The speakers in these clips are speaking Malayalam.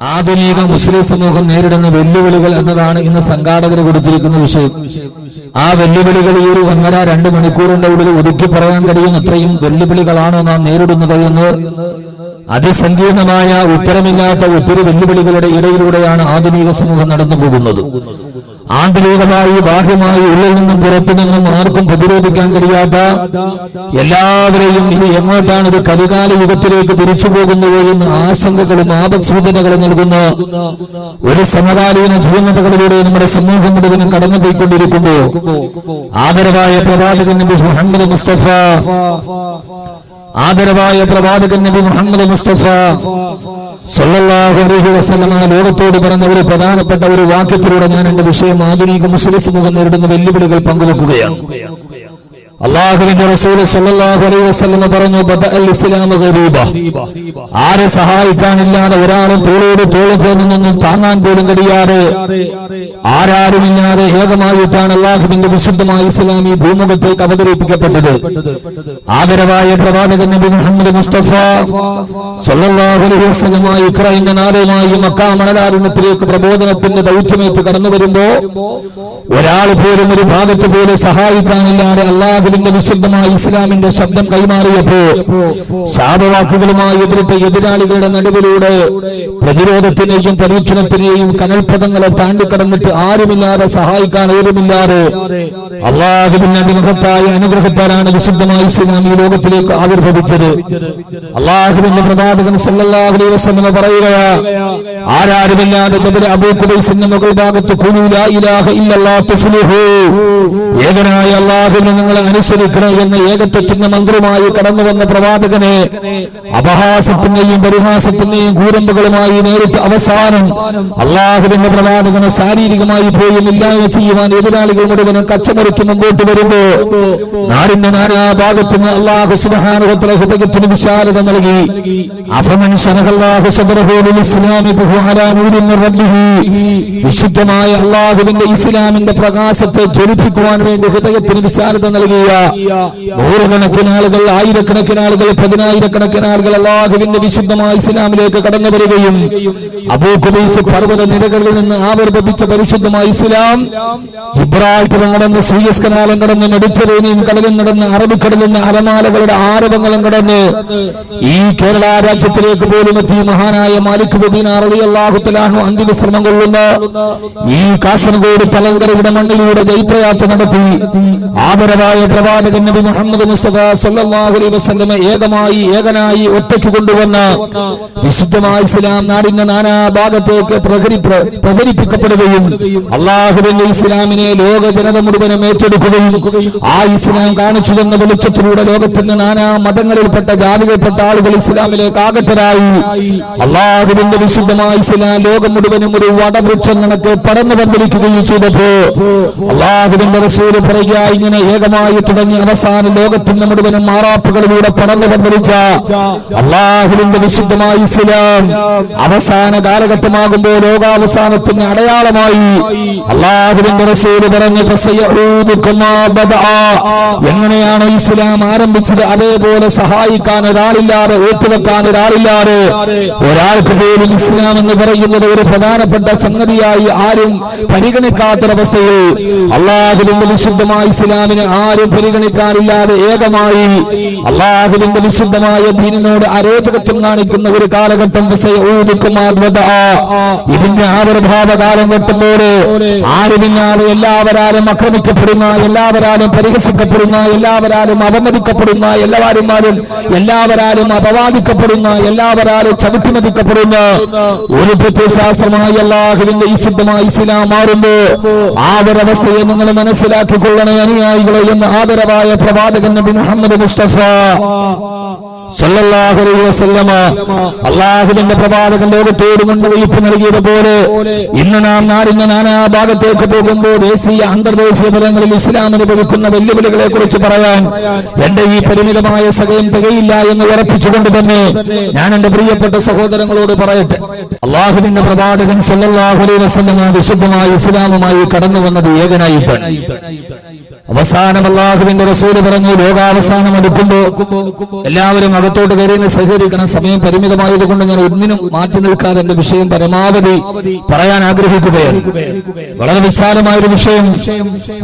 ആധുനിക മുസ്ലിം സമൂഹം നേരിടുന്ന വെല്ലുവിളികൾ എന്നതാണ് ഇന്ന് സംഘാടകർ കൊടുത്തിരിക്കുന്ന വിഷയം. ആ വെല്ലുവിളികൾ ഈ ഒരു ഒന്നര രണ്ട് മണിക്കൂറിന്റെ ഉള്ളിൽ ഒതുക്കി പറയാൻ കഴിയുന്ന അത്രയും വെല്ലുവിളികളാണോ നാം നേരിടുന്നത് എന്ന് അതിസങ്കീർണമായ ഉത്തരമില്ലാത്ത ഒത്തിരി വെല്ലുവിളികളുടെ ഇടയിലൂടെയാണ് ആധുനിക സമൂഹം നടന്നു പോകുന്നത് ആന്തരികമായി ബാഹ്യമായി ഉള്ളിൽ നിന്നും പുറത്തു നിന്നും ആർക്കും പ്രതിരോധിക്കാൻ കഴിയാത്ത എല്ലാവരെയും ഇനി എങ്ങോട്ടാണ് ഒരു കലികാല യുഗത്തിലേക്ക് തിരിച്ചു പോകുന്നത് എന്ന് ആശങ്കകളും ആപസൂചനകളും നൽകുന്ന ഒരു സമകാലീന ജീവനതകളിലൂടെ നമ്മുടെ സമൂഹം മുഴുവനും കടന്നുപോയിക്കൊണ്ടിരിക്കുമ്പോ ആദരവായ പ്രവാചകൻ നബി മുഹമ്മദ് മുസ്തഫ ആദരവായ പ്രവാചകൻ നബി മുഹമ്മദ് മുസ്തഫ ലോകത്തോട് പറഞ്ഞ ഒരു പ്രധാനപ്പെട്ട ഒരു വാക്യത്തിലൂടെ ഞാൻ എന്റെ വിഷയം ആധുനിക മുസ്ലിം സമൂഹം നേരിടുന്ന വെല്ലുവിളികൾ പങ്കുവെക്കുകയാണ്. അള്ളാഹുവിന്റെ റസൂൽ സല്ലല്ലാഹു അലൈഹി വസല്ലം പറഞ്ഞു ബദഅൽ ഇസ്ലാമു ഗരീബ. ആരെ സഹായിക്കാനില്ലാതെ ഒരാളും തോളോട് തോൾ തോന്നുന്നൊന്നും താങ്ങാൻ പോലും കഴിയാതെ ആരാരുമില്ലാതെ ഏകമായിട്ടാണ് അള്ളാഹുവിന്റെ വിശുദ്ധമായ ഇസ്ലാം ഈ ഭൂമുഖത്തേക്ക് അവതരിപ്പിക്കപ്പെട്ടത്. ആദരവായ പ്രവാചകൻ നബി മുഹമ്മദ് മുസ്തഫ സല്ലല്ലാഹു അലൈഹി വസല്ലമ ഇക്രയിന്റെ നാദമായി മക്ക മണലാരുണ്യത്തിലേക്ക് പ്രബോധനത്തിന്റെ ദൗത്യമേറ്റ് കടന്നു വരുമ്പോ ഒരാൾ പോലും ഒരു ഭാഗത്ത് പോലും സഹായിക്കാനില്ലാതെ അള്ളാഹുവിന്റെ വിശുദ്ധമായ ഇസ്ലാമിന്റെ ശബ്ദം കൈമാറിയപ്പോ ശാപവാക്കുകളുമായി എതിരിട്ട എതിരാളികളുടെ നടുവിലൂടെ പ്രതിരോധത്തിനെയും പരീക്ഷണത്തിനെയും കനൽപദങ്ങളെ താണ്ടിക്കടന്നിട്ട് ആരുമില്ലാതെ സഹായിക്കാൻ ആരുമില്ലാതെ അള്ളാഹുവിന്റെ അതിമുഖത്തായ അനുഗ്രഹത്താലാണ് വിശുദ്ധമായ ഇസ്ലാം ഈ ലോകത്തിലേക്ക് ആവിർഭവിച്ചത്. അള്ളാഹുവിന്റെ അലൈഹി വസല്ലം പറയുകയാ ആരാരുമില്ലാതെ അബൂ ഖുബൈസിന്റെ മുകൾ ഭാഗത്ത് ഏകനായ അള്ളാഹുവിനെ നിങ്ങൾ അനുസരിക്കണം എന്ന ഏകത്വത്തിന്റെ മന്ത്രവുമായി കടന്നു വന്ന പ്രവാചകനെ അപഹാസത്തിന്റെയും പരിഹാസത്തിന്റെയും കൂരമ്പുകളുമായി നേരിട്ട് അവസാനം അള്ളാഹുവിന്റെ പ്രവാചകനെ ശാരീരികമായി പോയി ഇല്ലായ്മ ചെയ്യുവാൻ എതിരാളികൾ മുഴുവനും കച്ചമറിക്ക് മുമ്പോട്ട് വരുമ്പോ നാടിന്റെ നാനാ ഭാഗത്തുനിന്ന് അള്ളാഹു സുബഹാനുഹത്തിലെ ഹൃദയത്തിന് വിശാലത നൽകി. വിശുദ്ധമായ അള്ളാഹുവിന്റെ ഇസ്ലാമിന്റെ പ്രകാശത്തെ ജ്വലിപ്പിക്കുവാൻ വേണ്ടി ഹൃദയത്തിന് വിശാലത നൽകിയ നൂറുകണക്കിന് ആളുകൾ ആയിരക്കണക്കിന് ആളുകൾ പതിനായിരക്കണക്കിന് ആളുകൾ അള്ളാഹുവിന്റെ വിശുദ്ധമായ ഇസ്ലാമിലേക്ക് കടന്നു വരികയും അബൂഖുബൈസ് പർവത നിരകളിൽ നിന്ന് ആവിർഭവിച്ച പരിശുദ്ധമായ ഇസ്ലാം ഇബ്രാഹിം കടന്ന് സൂയസ് കനാലം കടന്ന് മെഡിറ്ററേനിയൻ കടലും അറബിക്കടലിൽ നിന്ന് അരമാലകളുടെ ആരവങ്ങളും കടന്ന് ഈ കേരള രാജ്യത്തിലേക്ക് പോലും എത്തി മഹാനായ മാലിക് അള്ളാഹുത്തലാഹു അന്തിവിശ്രമം കൊള്ളുന്ന ഈ കാസർഗോഡ് തലങ്കരയുടെ മണ്ണിലൂടെ ജൈത്രയാത്ര നടത്തി ആദരവായ പ്രവാചകൻ നബി മുഹമ്മദ് മുസ്തഫ സല്ലല്ലാഹു അലൈഹി വസല്ലമ ഏകമായി ഏകനായി ഒറ്റയ്ക്ക് കൊണ്ടുവന്ന വിശുദ്ധമായ ഇസ്ലാം നാടിന്റെ നാനാ ഭാഗത്തേക്ക് പ്രചരിപ്പിക്കപ്പെടുകയും അള്ളാഹുവിന്റെ ഇസ്ലാമിനെ ലോക ജനത മുഴുവനും ഏറ്റെടുക്കുകയും ആ ഇസ്ലാം കാണിച്ചു തന്ന വെളിച്ചത്തിലൂടെ ലോകത്തിന്റെ നാനാ മതങ്ങളിൽപ്പെട്ട ജാതികൾപ്പെട്ട ആളുകൾ ഇസ്ലാമിലേക്ക് ആകത്തരായി അള്ളാഹുവിന്റെ വിശുദ്ധമായ ഇസ്ലാം ലോകം മുഴുവനും ഒരു വടവൃക്ഷം കണക്ക് പടന്നു പന്തലിക്കുകയും ചെയ്തപ്പോ അള്ളാഹുവിന്റെ റസൂൽ പറയുക ഇങ്ങനെ ഏകമായി തുടങ്ങി അവസാന ലോകത്തിന്റെ മുഴുവനും മാറാപ്പുകളിലൂടെ പടന്നു പന്തലിച്ച അള്ളാഹുവിന്റെ വിശുദ്ധമായ ഇസ്ലാം അവസാന കാലഘട്ടമാകുമ്പോൾ ലോകാവസാനത്തിന് അടയാളമായി അള്ളാഹുവിന്റെ റസൂൽ പറഞ്ഞു എങ്ങനെയാണ് കമാ ബദഅ." എങ്ങനെയാണോ ഇസ്ലാം ആരംഭിച്ചത് അതേപോലെ സഹായിക്കാൻ ഒരാളില്ലാതെ ഏറ്റുവെക്കാൻ ഒരാളില്ലാതെ ഒരാൾക്ക് പോലും ഇസ്ലാം എന്ന് പറയുന്നത് ഒരു പ്രധാനപ്പെട്ട സംഗതിയായി ആരും പരിഗണിക്കാത്തൊരവസ്ഥയിൽ അള്ളാഹുവിന്റെ വിശുദ്ധമായ ഇസ്ലാമിനെ ആരും പരിഗണിക്കാനില്ലാതെ ഏകമായി അള്ളാഹുവിന്റെ വിശുദ്ധമായ ദീനിനോട് അരോചകത്വം കാണിക്കുന്ന ഒരു കാലഘട്ടം. ഇതിന്റെ ആവിർഭാവ കാലം എത്തുമ്പോൾ ആരുമില്ലാതെ എല്ലാവരാലും ആക്രമിക്കപ്പെടുന്ന എല്ലാവരാലും പരിഹസിക്കപ്പെടുന്ന എല്ലാവരാലും അവമതിക്കപ്പെടുന്ന എല്ലാവരുമാരും എല്ലാവരാലും അപവാദിക്കപ്പെടുന്ന എല്ലാവരാലും ചവിട്ടിമതിക്കപ്പെടുന്ന ഒരു പ്രത്യശാസ്ത്രമായി അള്ളാഹുവിന്റെ ഈ ശുദ്ധമായ ഇസ്ലാം മാറുമ്പോ ആ ഒരവസ്ഥയെ നിങ്ങൾ മനസ്സിലാക്കിക്കൊള്ളണേ അനുയായികളെ എന്ന് ആദരവായ പ്രവാചകൻ നബി മുഹമ്മദ് മുസ്തഫ അള്ളാഹുവിന്റെ പ്രവാചകൻ ലോകത്തോട് മുന്നറിയിപ്പ് നൽകിയതുപോലെ ഇന്ന് നാം നാടിന്റെ നാനാ ഭാഗത്തേക്ക് പോകുമ്പോൾ ദേശീയ അന്തർദേശീയ തലങ്ങളിൽ ഇസ്ലാം അനുഭവിക്കുന്ന വെല്ലുവിളികളെ കുറിച്ച് പറയാൻ എന്റെ ഈ പരിമിതമായ സഹയം തികയില്ല എന്ന് ഉറപ്പിച്ചുകൊണ്ട് തന്നെ ഞാൻ എന്റെ പ്രിയപ്പെട്ട സഹോദരങ്ങളോട് പറയട്ടെ. അള്ളാഹുവിന്റെ പ്രവാചകൻ സല്ലല്ലാഹു അലൈഹി വസല്ലമ വിശുദ്ധമായ ഇസ്ലാമുമായി കടന്നു വന്നത് ഏകനായിട്ടാണ് അവസാനം അള്ളാഹുവിന്റെ റസൂൽ പറഞ്ഞു ലോകാവസാനം എടുക്കുമ്പോ എല്ലാവരും അകത്തോട്ട് കയറി സഹകരിക്കണം സമയം പരിമിതമായത് കൊണ്ട് ഞാൻ ഒന്നിനും മാറ്റി നിൽക്കാതെ എന്റെ വിഷയം പരമാവധി പറയാൻ ആഗ്രഹിക്കുകയാണ്. വളരെ വിശാലമായ ഒരു വിഷയം.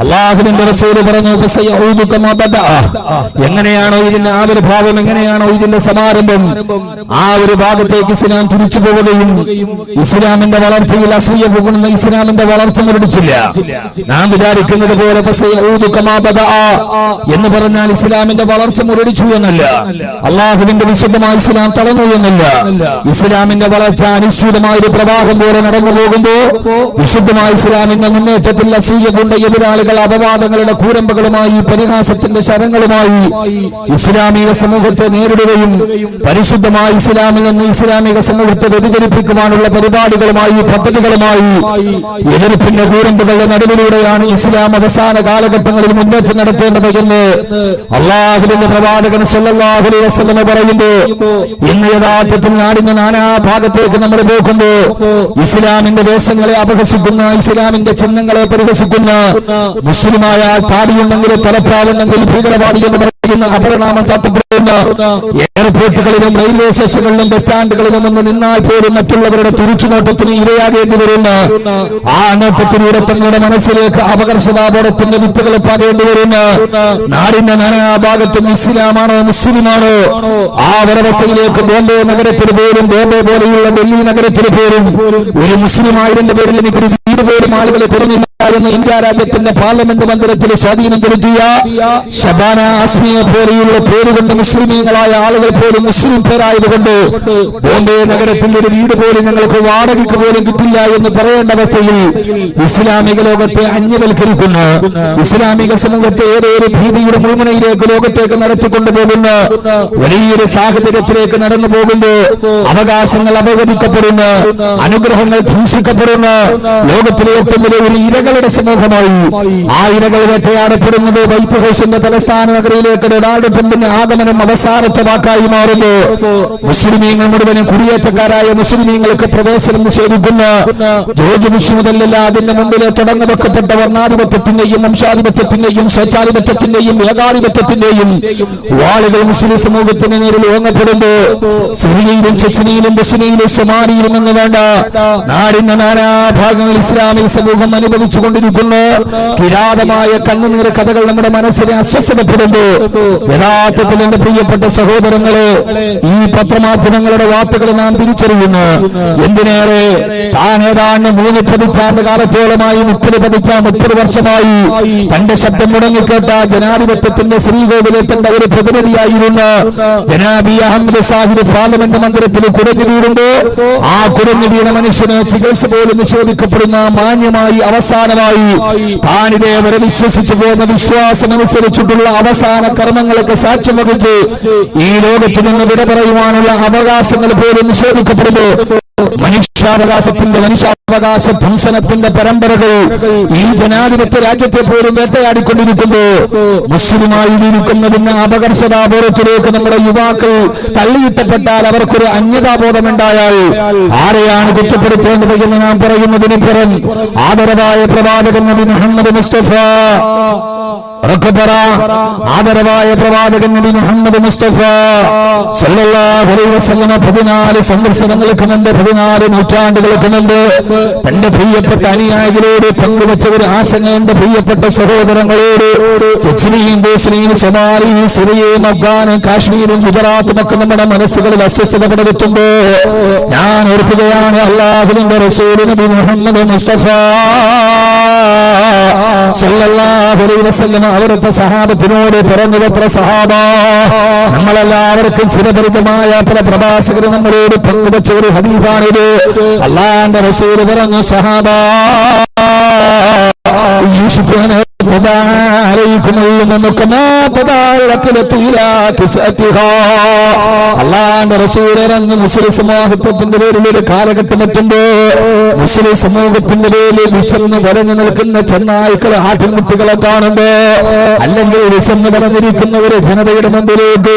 അള്ളാഹുവിന്റെ റസൂൽ പറഞ്ഞു. എങ്ങനെയാണോ ഇതിന്റെ ആവിർഭാവം എങ്ങനെയാണോ ഇതിന്റെ സമാരംഭം? ആ ഒരു ഭാഗത്തേക്ക് ഇസ്ലാം തിരിച്ചു പോവുകയും ഇസ്ലാമിന്റെ വളർച്ചയിൽ അസൂയ പോകുന്ന ഇസ്ലാമിന്റെ വളർച്ച മുരടിച്ചില്ല നാം വിചാരിക്കുന്നത് പോലെ എന്ന് പറഞ്ഞാൽ ഇസ്ലാമിന്റെ വളർച്ച മുരടിച്ചു എന്നല്ല. അള്ളാഹുവിന്റെ വിശുദ്ധമായ ഇസ്ലാം തളർന്നു എന്നല്ല. ഇസ്ലാമിന്റെ വളർച്ച അനിശ്ചിതമായ ഒരു പ്രവാഹം പോലെ നടന്നു പോകുമ്പോ വിശുദ്ധമായ ഇസ്ലാമിന്റെ മുന്നേറ്റത്തിൽ അസൂയ കൊണ്ട് എതിരാളികൾ അപവാദങ്ങളുടെ കൂരമ്പകളുമായി പരിഹാസത്തിന്റെ ശരങ്ങളുമായി ഇസ്ലാമിക സമൂഹത്തെ നേരിടുകയും പരിശുദ്ധമായ ഇസ്ലാമിൽ നിന്ന് ഇസ്ലാമിക സമൂഹത്തെ വ്യതിചരിപ്പിക്കുവാനുള്ള പരിപാടികളുമായി പദ്ധതികളുമായി എതിർപ്പിന്റെ കൂരമ്പുകളുടെ നടുവിലൂടെയാണ് ഇസ്ലാം അവസാന കാലഘട്ടങ്ങളിൽ മുന്നേറ്റം നടത്തേണ്ടത് എന്ന് അള്ളാഹുവിന്റെ പ്രവാചകൻ സല്ലല്ലാഹു അലൈഹി വസല്ലം പറയുന്നു ഇന്ന് യഥാർത്ഥത്തിൽ നാടിന്റെ നാനാ ഭാഗത്തേക്ക് നമ്മൾ പോകുമ്പോ ഇസ്ലാമിന്റെ വേഷങ്ങളെ അപഹസിക്കുന്ന ഇസ്ലാമിന്റെ ചിഹ്നങ്ങളെ പരിഹസിക്കുന്ന മുസ്ലിമായ താടിയുണ്ടെങ്കിൽ തലപ്രാവുണ്ടെങ്കിൽ ഭീകരവാദി എന്ന് പറയുന്ന അപരനാമം ചാത്തപ്പെടുന്ന എയർപോർട്ടുകളിലും റെയിൽവേ സ്റ്റേഷനുകളിലും ബസ് സ്റ്റാൻഡുകളിലും നിന്ന് നിന്നാൽ പോലും മറ്റുള്ളവരുടെ തുറിച്ചുനോട്ടത്തിന് ഇരയാകേണ്ടി വരുന്ന ആ നോട്ടത്തിലൂടെ തങ്ങളുടെ മനസ്സിലേക്ക് അപകർഷതാബോധത്തിന്റെ വിത്തുകൾ പാകേണ്ടി വരുന്ന നാടിന്റെ നാനാഭാഗത്തും ഇസ്ലാമാണോ മുസ്ലിമാണോ? ആ ഒരവസ്ഥയിലേക്ക് ബോംബെ നഗരത്തിൽ പോലും ബോംബെ പോലെയുള്ള ഡൽഹി നഗരത്തിൽ പോലും ഒരു മുസ്ലിമായതിന്റെ പേരിൽ എനിക്കൊരു വീട് പോലും ആളുകളെ കുറഞ്ഞില്ല എന്ന് ഇന്ത്യ രാജ്യത്തിന്റെ പാർലമെന്റ് മന്ദിരത്തിൽ സ്വാധീനം ചെലുത്തിയ ഷബാന ആസ്മിയെ പോലെയുള്ള പേരുകൊണ്ട് മുസ്ലിമീങ്ങളായ ആളുകൾ പോലും മുസ്ലിം പേരായതുകൊണ്ട് ബോംബെ നഗരത്തിന്റെ ഒരു വീട് പോലും ഞങ്ങൾക്ക് വാടകയ്ക്ക് പോലും കിട്ടില്ല എന്ന് പറയേണ്ട അവസ്ഥയിൽ ഇസ്ലാമിക ലോകത്തെ അന്യവൽക്കരിക്കുന്നു. ഇസ്ലാമിക സമൂഹത്തെ ഏതൊരു ഭീതിയുടെ മുൾമുനയിലേക്ക് ലോകത്തേക്ക് നടത്തിക്കൊണ്ടു പോകുന്ന. വലിയൊരു സാഹചര്യത്തിലേക്ക് നടന്നു പോകുമ്പോൾ അവകാശങ്ങൾ അപകരിക്കപ്പെടുന്ന അനുഗ്രഹങ്ങൾ ഭൂഷിക്കപ്പെടുന്നു ലോകത്തിലെ ഏറ്റവും ഒരു ഇരകളുടെ സമൂഹമായി ആയിരകൾ വേട്ടയാടപ്പെടുന്നത് വൈറ്റ് ഹൗസിന്റെ തലസ്ഥാന നഗരിയിലേക്ക് ഡൊണാൾഡ് ട്രംപിന്റെ ആഗമനം അവസാനത്തെ വാക്കായി മാറുന്നു. മുസ്ലിമീങ്ങൾ മുഴുവനും കുടിയേറ്റക്കാരായ മുസ്ലിമീങ്ങൾക്ക് പ്രവേശനം നിഷേധിക്കുന്ന. ജോർജ് ബുഷ് മുതലല്ല അതിന്റെ മുമ്പിലെ തുടങ്ങി വെക്കപ്പെട്ട വർണാധിപത്യത്തിന്റെയും വംശാധിപത്യത്തിന്റെയും സ്വച്ഛാധിപത്യത്തിന്റെയും ഏകാധിപത്യത്തിന്റെയും വാളുകൾ മുസ്ലിം സമൂഹത്തിന് നേരിൽ ഓങ്ങപ്പെടുമ്പോ സിറിയയിലും ചെച്ചനിയിലും ബസ്നിയിലും സൊമാലിയിലും എന്ന് വേണ്ട നാടിന്റെ നാനാഭാഗങ്ങൾ ഇസ്ലാമിക സമൂഹം അനുഭവിച്ചു കൊണ്ടിരിക്കുന്നു കിരാതമായ കണ്ണുനീർ കഥകൾ നമ്മുടെ മനസ്സിനെ അസ്വസ്ഥതപ്പെടുന്നു. യഥാർത്ഥത്തിൽ എന്റെ പ്രിയപ്പെട്ട സഹോദരങ്ങളെ ഈ പത്രമാധ്യമങ്ങളുടെ വാർത്തകൾ നാം തിരിച്ചറിയുന്നു. എന്തിനേറെ? താൻ ഏതാണ്ട് മൂന്ന് പതിറ്റാണ്ട് കാലത്തോളമായി മുപ്പത് പതിറ്റാ മുപ്പത് വർഷമായി തന്റെ ശബ്ദം മുടങ്ങിക്കേട്ട ജനാധിപത്യത്തിന്റെ ശ്രീകോവിലെത്തേണ്ട ഒരു പ്രതിനിധിയായിരുന്ന. ജനാബി അഹമ്മദ് സാഹിബ് പാർലമെന്റ് മന്ദിരത്തിൽ കുടഞ്ഞു വീടുണ്ട് ആ കുടഞ്ഞു വീണ മനുഷ്യന് ചികിത്സ പോലും നിഷേധിക്കപ്പെടുന്ന മാന്യമായി അവസാനമായി താനിതേവരെ വിശ്വസിച്ചു പോകുന്ന വിശ്വാസം അനുസരിച്ചിട്ടുള്ള അവസാന കർമ്മങ്ങൾക്ക് സാക്ഷ്യം വഹിച്ച് ഈ ലോകത്ത് നിന്ന് വിട പറയുവാനുള്ള അവകാശങ്ങൾ പോലും നിഷേധിക്കപ്പെടുന്നു മനുഷ്യാവകാശത്തിന്റെ മനുഷ്യാവകാശ ധ്വംസനത്തിന്റെ പരമ്പരകൾ ഈ ജനാധിപത്യ രാജ്യത്തെ പോലും വേട്ടയാടിക്കൊണ്ടിരിക്കുമ്പോ മുസ്ലിമായി നിൽക്കുന്നതിന് അപകർഷതാബോധത്തിലേക്ക് നമ്മുടെ യുവാക്കൾ തള്ളിയിട്ടപ്പെട്ടാൽ അവർക്കൊരു അന്യതാബോധമുണ്ടായാൽ ആരെയാണ് കുറ്റപ്പെടുത്തേണ്ടത് എന്ന് നാം പറയുന്നതിന് പുറം ആദരവായ പ്രവാചകൻ നബി മുഹമ്മദ് മുസ്തഫ ഉറക്കെ ആദരവായ പ്രവാചകൻ നബി മുഹമ്മദ് മുസ്തഫ. സല്ലല്ലാഹു അലൈഹി വസല്ലമ പതിനാല് സംവത്സരങ്ങൾക്ക് മുമ്പ് പതിനാല് നൂറ്റാണ്ടുകൾക്ക് തന്റെ പ്രിയപ്പെട്ട അനുയായികളോട് പങ്കുവച്ച ഒരു ആശങ്ക പ്രിയപ്പെട്ട സഹോദരങ്ങളോട്. ചെച്ചനിയും ബോസ്നിയും സൊമാലിയും സിറിയയും അഫ്ഗാനും കാശ്മീരും ഗുജറാത്തും ഒക്കെ നമ്മുടെ മനസ്സുകളിൽ അസ്വസ്ഥത പടർത്തുമ്പോ ഞാൻ ഓർക്കുകയാണ് അള്ളാഹുവിന്റെ റസൂൽ നബി മുഹമ്മദ് മുസ്തഫ. സല്ലല്ലാഹു അലൈഹി വസല്ലം അവിടുത്തെ സഹാബത്തിനോട് പറഞ്ഞു പത്ര സഹാബ നമ്മളെല്ലാവർക്കും ചിരപരിചിതമായ പല പ്രഭാഷകർ നമ്മളോട് പങ്കുവച്ച ഒരു ഹദീഫാണിത് അള്ളാന്റെ റസൂൽ പറഞ്ഞു സഹാബ يوشك أن يقضى عليكم الأمم كما قضى الأكلة إلى كسأتها അള്ളാന്റെ റസൂൽ ഇറങ്ങി മുസ്ലിം സമൂഹത്തിന്റെ പേരിൽ ഒരു കാലഘട്ടം എത്തുമ്പോ മുസ്ലിം സമൂഹത്തിന്റെ പേരിൽ വിശന്ന് വരഞ്ഞു നിൽക്കുന്ന ചെന്നായ്ക്കൾ ആട്ടിൻകുട്ടികളെ കാണുമ്പോ അല്ലെങ്കിൽ വിശന്ന് വരഞ്ഞിരിക്കുന്ന ഒരു ജനതയുടെ മുമ്പിലേക്ക്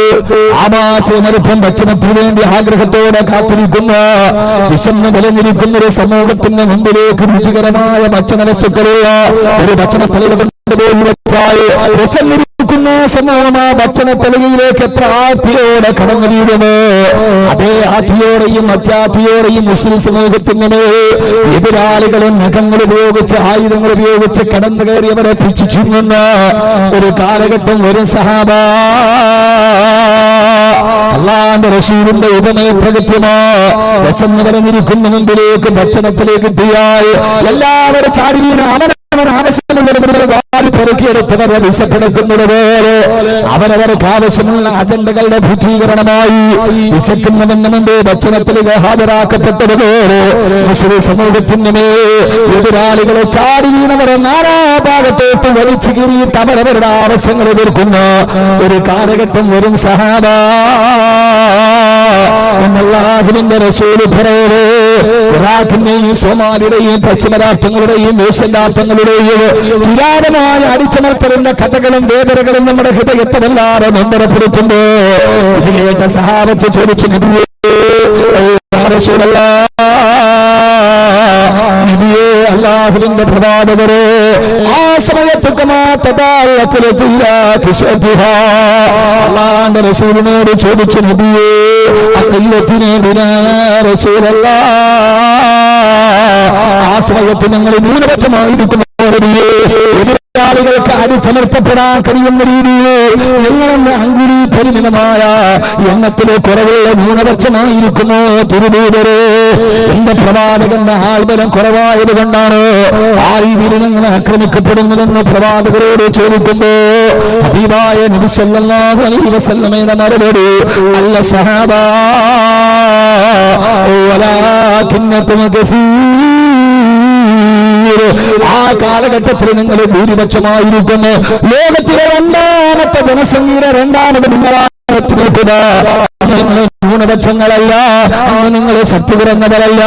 ആവാസമരുപ്പം ഭക്ഷണത്തിന് വേണ്ടി ആഗ്രഹത്തോടെ കാത്തിരിക്കുന്ന. വിശന്ന് വലഞ്ഞിരിക്കുന്ന ഒരു സമൂഹത്തിന്റെ മുമ്പിലേക്ക് രുചികരമായ ഭക്ഷണ വസ്തുക്കളുള്ള ഒരു ഭക്ഷണ വിശന്നിരിക്കുന്ന ഭക്ഷണത്തലയിലേക്ക് എത്ര ആധിയോടെ കടന്നു വീഴുമോ അതേ ആധിയോടെയും അത്യാധിയോടെയും മുസ്ലിം സമൂഹത്തിന് എതിരാളികളും നഖങ്ങൾ ഉപയോഗിച്ച് ആയുധങ്ങൾ ഉപയോഗിച്ച് കടന്നു കയറിയവരെ പിച്ചു ചുങ്ങുന്ന ഒരു കാലഘട്ടം ഒരു സഹാബ. അള്ളാന്റെ റസൂലിന്റെ ഉപമയത്ര കൃത്യമാ നിറഞ്ഞിരിക്കുന്ന മുമ്പിലേക്ക് ഭക്ഷണത്തിലേക്ക് എല്ലാവരും ചാടി വീണ്. ആവശ്യമുള്ളവരെ വാരി പെറുക്കിയെടുത്തവരെ വിശപ്പെടുക്കുന്നത് പോലെ അവരവർക്ക് ആവശ്യമുള്ള അജണ്ടകളുടെ ഭൂതീകരണമായി വിശക്കുന്നതിന് മുമ്പ് ഭക്ഷണത്തിലേക്ക് ഹാജരാക്കപ്പെട്ടത് പോലെ മുസ്ലിം സമൂഹത്തിന് മേൽ എതിരാളികളെ ചാടി വീണവരെ നാനാഭാഗത്തോട്ട് വലിച്ചു കീറിയിട്ട് അവരവരുടെ ആവശ്യങ്ങൾ എതിർക്കുന്ന ഒരു കാലഘട്ടം വരും സഹാബ. എന്നല്ലാഹുവിന്റെ റസൂൽ പറയേ ഇറാഖിന്റെയും സോമാലിയുടെയും പശ്ചിമ രാഷ്ട്രങ്ങളുടെയും ഏഷ്യൻ രാഷ്ട്രങ്ങളുടെയും വിരാടമായ അടിച്ചമർത്തലിന്റെ കഥകളും വേദനകളും നമ്മുടെ ഹൃദയത്തിലല്ലാതെ നൊമ്പരപ്പെടുത്തുമ്പോ ഇത് കേട്ട സഹാബത്ത് ചോദിച്ചു അല്ലാഹുവിന്റെ പ്രവാചകരെ ആ അള്ളാന്റെ റസൂലിനോട് ചോദിച്ചു നബിയേ അഖില്ലത്തിനെ റസൂലല്ലാ. ആ സമയത്ത് ഞങ്ങൾ ന്യൂനപക്ഷമായിരിക്കുന്നു എതിരാളികൾക്ക് അടിച്ചമർത്തപ്പെടാൻ കഴിയുന്ന രീതിയിൽ ഞങ്ങളെന്ന് അങ്കുരി പരിമിതമായ എണ്ണത്തിലെ കുറവുള്ള ന്യൂനപക്ഷമായിരിക്കുന്നു തിരുവൂതരെ എന്റെ പ്രവാചകന്റെ ആൾബലം കുറവായത് കൊണ്ടാണ് ആ രീതിയിൽ ഞങ്ങൾ ആക്രമിക്കപ്പെടുന്നതെന്ന് പ്രവാചകരോട് ചോദിക്കുമ്പോ അലൈഹി വസല്ലമയുടെ മറുപടി അല്ല സഹാബാ വലാകിന്നകും കസീർ ആ കാലഘട്ടത്തിൽ നിങ്ങൾ ഭൂരിപക്ഷമായിരിക്കുന്നു. ലോകത്തിലെ രണ്ടാമത്തെ ജനസംഖ്യയുടെ രണ്ടാമത് നിങ്ങളാണ്. നിൽക്കുക നിങ്ങൾ ശക്തി കുറഞ്ഞവരല്ല.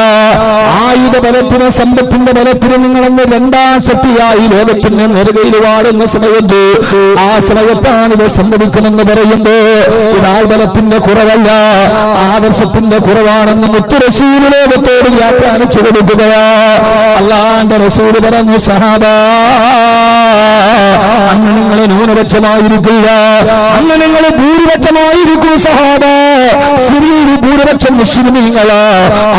ആയുധ ബലത്തിന് സമ്പത്തിന്റെ ബലത്തിന് നിങ്ങളെന്ന് രണ്ടാം ശക്തിയായി ലോകത്തിന് നെറുകയിൽ വാടുന്ന സമയത്ത് ആ സമയത്താണ് ഇത് സംഭവിക്കുമെന്ന് പറയുമ്പോ ഒരാൾ ബലത്തിന്റെ കുറവല്ല ആദർശത്തിന്റെ കുറവാണെന്ന് മുത്തുരസൂര് ലോകത്തോട് വ്യാഖ്യാനിച്ചു കൊടുക്കുകയാ. അല്ലാണ്ട് റസൂര് പറഞ്ഞു സഹാബ അന്ന് നിങ്ങൾ ന്യൂനപക്ഷമായിരിക്കില്ല. അന്ന് നിങ്ങൾ ഭൂരിപക്ഷമായിരിക്കും സഹാബ. സിറിയയിൽ ഭൂരിപക്ഷം മുസ്ലിമീങ്ങളാ.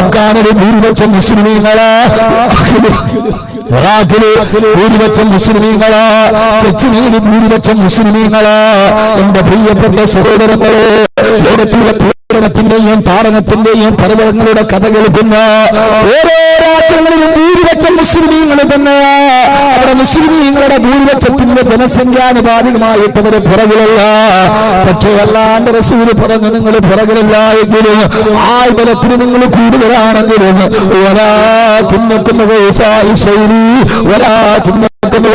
അഫ്ഗാനിലെ ഭൂരിപക്ഷം മുസ്ലിമീങ്ങളാ. ഭൂരിപക്ഷം മുസ്ലിമീങ്ങളാ. ചെച്ചിനയിൽ ഭൂരിപക്ഷം മുസ്ലിമീങ്ങളാ. എന്റെ പ്രിയപ്പെട്ട സഹോദരങ്ങളെ ലോകത്തിലുള്ള പീഡനത്തിന്റെയും താടനത്തിന്റെയും പർവതങ്ങളുടെ കഥ കേൾക്കുന്ന ഓരോ രാജ്യങ്ങളിലും ഭൂരിപക്ഷം മുസ്ലിമീങ്ങൾ തന്നെ അവിടെ മുസ്ലിമീങ്ങളുടെ ഭൂരിപക്ഷത്തിന്റെ ജനസംഖ്യാനുപാതികമായിട്ട് അവർ പുറകിലല്ല. പക്ഷേ അല്ലാണ്ട് റസൂൽ പറഞ്ഞു നിങ്ങൾ പുറകിലല്ല എങ്കിലും ആ ബലത്തിന് നിങ്ങൾ കൂടുതലാണെങ്കിലും ഒരാ കിന്നക്കുന്ന ശൈലി ഒരാ കിന്നക്കുന്ന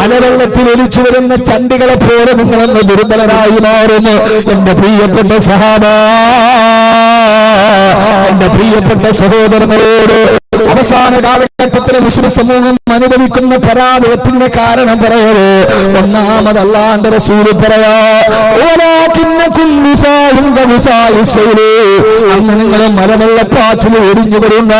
മലവെള്ളത്തിൽ ഒലിച്ചു വരുന്ന ചണ്ടികളെ പോലെ നിങ്ങളെന്ന് ദുർബലരായി മാറുന്നു എന്റെ പ്രിയപ്പെട്ട സഹാബ എന്റെ പ്രിയപ്പെട്ട സഹോദരങ്ങളോട് അവസാന കാലഘട്ടത്തിലെ മുസ്ലിം സമൂഹം അനുഭവിക്കുന്ന പരാജയത്തിന്റെ കാരണം പറയവേ ഒന്നാമത് അല്ലാണ്ട് റസൂൽ പറയാ ഓരാ നിസായും കവിസായി സൈലേ. അന്ന് നിങ്ങൾ മലവെള്ളപ്പാച്ചിൽ വരുന്ന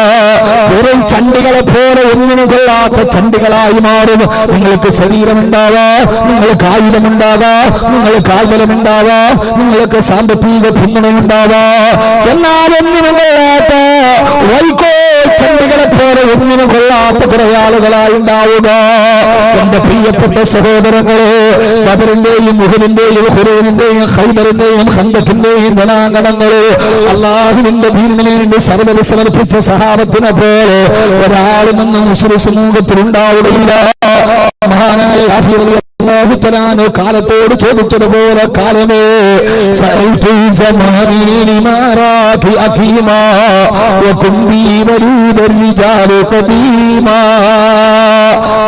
വെറും ചണ്ടികളെ പോലെ ഒന്നിനും കൊള്ളാത്ത ചണ്ടികളായി മാറും. നിങ്ങൾക്ക് ശരീരമുണ്ടാവാ നിങ്ങൾക്ക് ആയുധമുണ്ടാവാ നിങ്ങൾക്ക് കാൽബലമുണ്ടാവാ നിങ്ങൾക്ക് സാമ്പത്തിക പിന്തുണയുണ്ടാവാ എന്നാൽ ഒന്നിനും കൊള്ളാത്ത ചണ്ടികളെ പോലെ ഒന്നിനും കൊള്ളാത്ത കുറെ ആളുകളായി ഉണ്ടാവുക. എന്റെ പ്രിയപ്പെട്ട സഹോദരങ്ങളെ ബദറിന്റെയും മുഹലിന്റെയും ഹുറൂനിന്റെയും ഹൈബറിന്റെയും ഹന്തത്തിന്റെയും ഗണാഗണങ്ങളെ അള്ളാഹുവിന്റെ ഭീമനെ വേണ്ടി സമർപ്പിച്ച സഹാബത്തിനെ പോലെ ഒരാളും മുസ്ലിം സമൂഹത്തിൽ ഉണ്ടാവുകയില്ല മഹാനായ തആല കാലത്തോട് ചോദിച്ചതുപോലെ കാലമേ.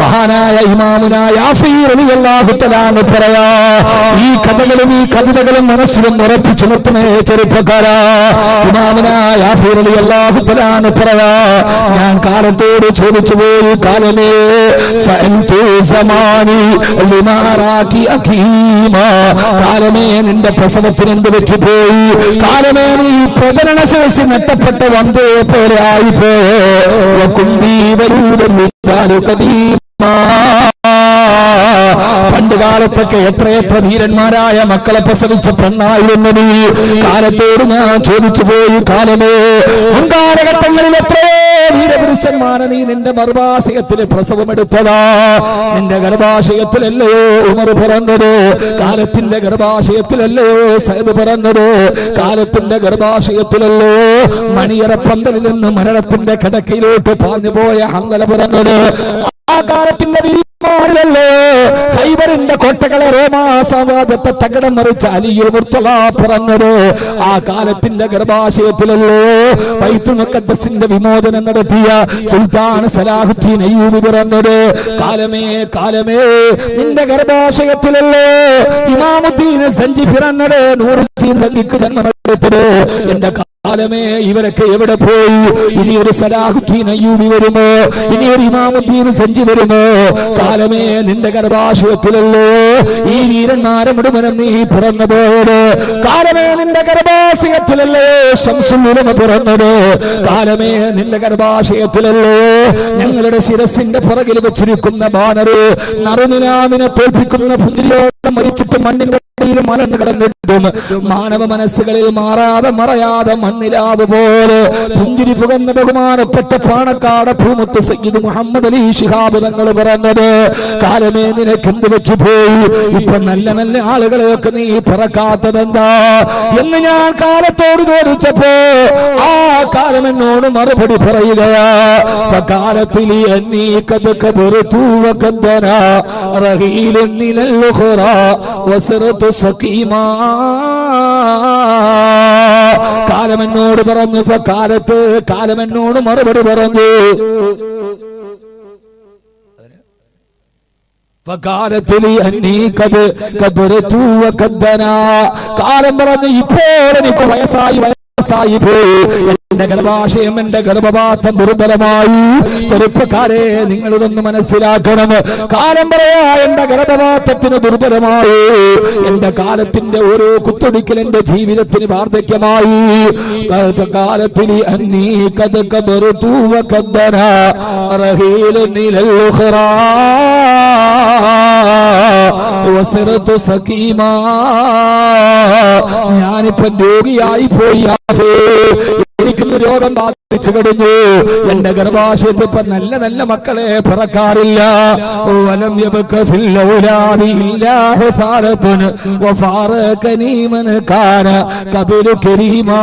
മഹാനായ ഇമാമുനായ തആല പറയാ ഈ കഥകളും ഈ കവിതകളും മനസ്സിലും ഉറപ്പിച്ചു നിർത്തണേ ചെറുപ്പക്കാരാ. ഇമാമുനായ തആല പറയാ ഞാൻ കാലത്തോട് ചോദിച്ചു പോയി കാലമേ. സമാനി ലിമാ ആറാക്കി അഖീമ. കാലമേ നിന്റെ പ്രസവത്തിന് എന്ത് പറ്റിപ്പോയി? കാലമേ നീ പ്രചരണശേഷി നഷ്ടപ്പെട്ട വന്തേ പോലെ ആയിപ്പോയോ. കുന്തീവരൂപം പണ്ട് കാലത്തൊക്കെ എത്രയെത്ര ധീരന്മാരായ മക്കളെ പ്രസവിച്ച പെണ്ണായിരുന്നു നീ. കാലത്തോട് ഞാൻ ചോദിച്ചു പോയി കാലമേ മുൻകാലഘട്ടങ്ങളിൽ എത്രയോ ധീരപുരുഷന്മാരെ നീ നിന്റെ മറുപാശയത്തിൽ പ്രസവമെടുത്തതാ നിന്റെ ഗർഭാശയത്തിലല്ലയോ ഉമർ പിറന്നത്? കാലത്തിന്റെ ഗർഭാശയത്തിലല്ലയോ സൈദ് പിറന്നത്? കാലത്തിന്റെ ഗർഭാശയത്തിലല്ലോ മണിയറ പന്തലിൽ നിന്ന് മരണത്തിന്റെ കിടക്കയിലോട്ട് പാഞ്ഞു പോയ ഹങ്കല പിറന്നത്? ആ കാലത്തിന്റെ ഹൈബറിന്റെ കോട്ടകളെ റോമാസവാദത്തെ തകടം മറിച്ച അലിയിൽ മുർത്തല പറഞ്ഞത് ആ കാലത്തിന്റെ ഗർഭാശയത്തിലല്ലോ വൈത്തുമക്കദ്സിന്റെ വിമോചനം നടത്തിയ സുൽത്താൻ സലാഹുദ്ദീൻ അയ്യൂബ് പറഞ്ഞത് കാലമേ കാലമേ നിന്റെ ഗർഭാശയത്തിലല്ലോ? ഇമാമുദ്ദീൻ സഞ്ചി പിറന്നത് ജന്മമെടുത്തത് എന്റെ കാലമേ ഇവരൊക്കെ എവിടെ പോയി? ഇനി ഒരു സലാഹുദ്ദീൻ അയ്യൂബി വരുമോ? ഇനി ഒരു ഇമാമുദ്ദീൻ സഞ്ചി വരുമോ? കാലമേ നിന്റെ ഗർഭാശയത്തിലല്ലോ? ഈ വീരന്മാരെ മുഴുവനും നീ പുറന്നു പോയത് കാലമേ നിന്റെ ഗർഭാശയത്തിലല്ലോ? ശംസുമുടമ പിറന്നത്. കാലമേ നിന്റെ ഗർഭാശയത്തിലല്ലോ? ഞങ്ങളുടെ ശിരസിന്റെ പുറകിൽ വെച്ചിരിക്കുന്ന ബാനറ് നറുനിലാവിനെ തോൽപ്പിക്കുന്ന പുതിരിയോട്ടം മരിച്ചിട്ട് മണ്ണിന്റെ ഇടയിൽ മലന്ന് കിടന്നിട്ടും മാനവ മനസ്സുകളിൽ മാറാതെ മറയാതെ മണ്ണിലാവ് പോലെ പുഞ്ചിരി പുകന്ന ബഹുമാനപ്പെട്ട പാണക്കാട് ഭൂമത്ത് സയ്യിദ് മുഹമ്മദ് അലി ഷിഹാബ് തങ്ങൾ പറഞ്ഞത് കാലമേ നിനക്ക് എന്ത് വെച്ചു പോയി? ഇപ്പൊ നല്ല നല്ല ആളുകളെയൊക്കെ നീ പിറക്കാത്തതെന്താ? എന്ന് ഞാൻ കാലത്തോട് ചോദിച്ചപ്പോ ആ കാലം എന്നോട് മറുപടി പറയുകയാ കാലത്തിൽ റഹീലുന്നിലൽ വസറത്തു സഖീമാ. കാലമെന്നോട് പറഞ്ഞു കാലത്ത് കാലമെന്നോട് മറുപടി പറഞ്ഞു. കാലം പറഞ്ഞു ഇപ്പോൾ എനിക്ക് വയസ്സായി വയസ്സായി പോയി എന്റെ ഗർഭാശയം എന്റെ ഗർഭപാത്രം ദുർബലമായി. ചെറുപ്പക്കാരെ നിങ്ങളിതൊന്ന് മനസ്സിലാക്കണം. കാലം പറയാ എന്റെ ഗർഭപാത്രത്തിന് ദുർബലമായി. എന്റെ കാലത്തിന്റെ ഓരോ കുത്തൊടിക്കൽ എന്റെ ജീവിതത്തിന് വാർദ്ധക്യമായി. കാലത്തിൽ അന്നീ കഥ ഞാനിപ്പോ രോഗിയായി പോയി. എനിക്കിന്ന് രോഗം ബാധിച്ചു കഴിഞ്ഞു. എന്റെ ഗർഭാശയത്തിൽ ഇപ്പൊ നല്ല നല്ല മക്കളെ പിറക്കാറില്ല. കബിലു കരീമാ.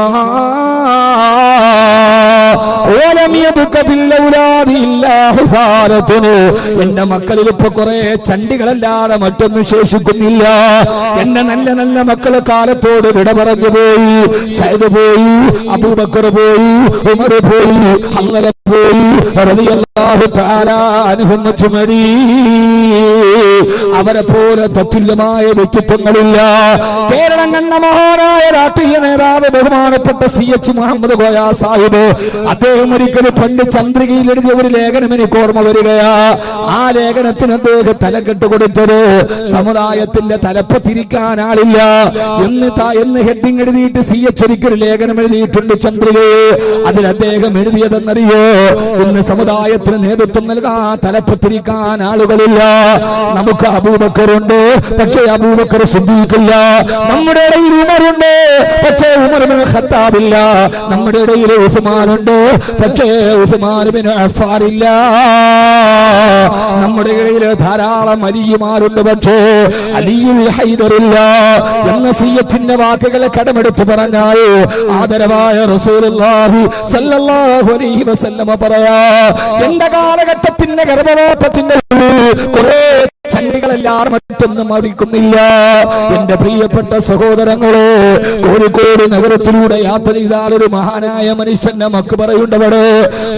ഹുസാറത്തുൻ എന്റെ മക്കളിൽ ഇപ്പൊ കുറെ ചണ്ടികളല്ലാതെ മറ്റൊന്നും ശേഷിക്കുന്നില്ല എന്റെ നല്ല നല്ല മക്കൾ കാലത്തോട് വിട പറഞ്ഞു പോയി. സൈദ് പോയി അബൂബക്കർ പോയി ഉമർ പോയി അങ്ങനെ പോയി അവരെ പോലെ തത്തുല്യമായ വ്യക്തിത്വങ്ങളില്ല. കേരളം കണ്ട മഹാനായ രാഷ്ട്രീയ നേതാവ് ബഹുമാനപ്പെട്ട സി എച്ച് മുഹമ്മദ് ഗോയ സാഹിബ്. അദ്ദേഹം ഒരിക്കലും പണ്ട് ചന്ദ്രികയിൽ എഴുതിയ ഒരു ലേഖനം എനിക്ക് ഓർമ്മ വരികയാ. ആ ലേഖനത്തിന് അദ്ദേഹം തലക്കെട്ട് കൊടുത്തത് സമുദായത്തിന്റെ തലപ്പ് തിരിക്കാൻ ആളില്ല. എന്ന് എന്ന് ഹെഡിങ് എഴുതിയിട്ട് സി എച്ച് ഒരിക്കലും ലേഖനം എഴുതിയിട്ടുണ്ട് ചന്ദ്രികയെ അതിൽ അദ്ദേഹം എഴുതിയതെന്നറിയോ? ഇന്ന് സമുദായത്തിന് നേതൃത്വം നൽകാൻ തലപ്പത്തിരിക്കാൻ ആളുകളില്ല. നമുക്ക് അബൂബക്കറുണ്ട് പക്ഷേ അബൂബക്കർ സിദ്ധിക്കില്ല നമ്മുടെ ഇടയിൽ ഉമറുണ്ട് പക്ഷേ ഉമർ ബിൻ ഖത്താബില്ല. നമ്മുടെ ഇടയിൽ ഉസ്മാനുണ്ട് പക്ഷേ ഉസ്മാൻ അഫാറില്ല നമ്മുടെ ഇടയിൽ ധാരാളം അലിയുമാരുണ്ട് പക്ഷേ അലിയുൽ ഹൈദറില്ല എന്ന സീയത്തിന്റെ വാക്കുകളെ കടമെടുത്തു പറഞ്ഞാൽ ആദരവായ റസൂലുള്ളാഹി സല്ലല്ലാഹു അലൈഹി വസല്ലമ പറയാ കാലഘട്ടത്തിന്റെ ഗർഭപാത്രത്തിന്റെ കുറെ ചണ്ടികളെല്ലാം മറ്റൊന്നും അറിയിക്കുന്നില്ല എന്റെ പ്രിയപ്പെട്ട സഹോദരങ്ങളെ കോഴിക്കോട് നഗരത്തിലൂടെ യാത്ര ചെയ്താൽ ഒരു മഹാനായ മനുഷ്യന്റെ മക്ക് പറയുണ്ടവിടെ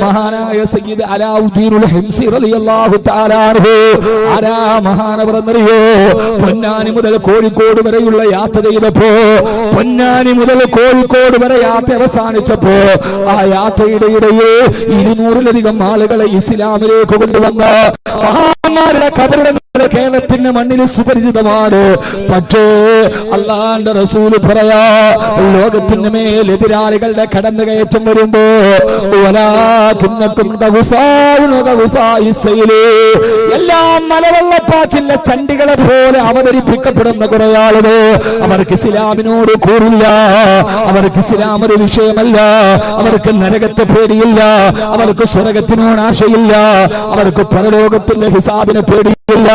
മഹാനായ സയ്യിദ് അലാവുദ്ദീനുൽ ഹിംസി റളിയല്ലാഹു തആല അൻഹു. ആരാ മഹാനവർ എന്നറിയോ? പൊന്നാനി മുതൽ കോഴിക്കോട് വരെയുള്ള യാത്ര ചെയ്തപ്പോ പൊന്നാനി മുതൽ കോഴിക്കോട് വരെ യാത്ര അവസാനിച്ചപ്പോ ആ യാത്രയുടെ ഇടയിൽ ഇരുന്നൂറിലധികം ആളുകളെ ഇസ്ലാമിലേക്ക് കൊണ്ടുവന്ന മഹാന്മാരുടെ കബറിടങ്ങൾ കേരളത്തിന്റെ മണ്ണിൽ സുപരിചിതമാണ് പക്ഷേ അള്ളാന്റെ റസൂൽ പറയാ ലോകത്തിന്റെ മേൽ എതിരാളികളുടെ കടന്നു കയറ്റം വരുമ്പോ. എല്ലാം മലവെള്ളപ്പാച്ചിലെ ചണ്ടികളെ പോലെ അവതരിപ്പിക്കപ്പെടുന്ന കുറെ ആളുകൾ അവർക്ക് ഇസ്ലാമിനോട് കൂറില്ല അവർക്ക് ഇസ്ലാം ഒരു വിഷയമല്ല അവർക്ക് നരകത്തെ പേടിയില്ല അവർക്ക് സ്വർഗത്തിനോട് ആശയില്ല അവർക്ക് പരലോകത്തിന്റെ ഹിസാബിനെ പേടിയില്ല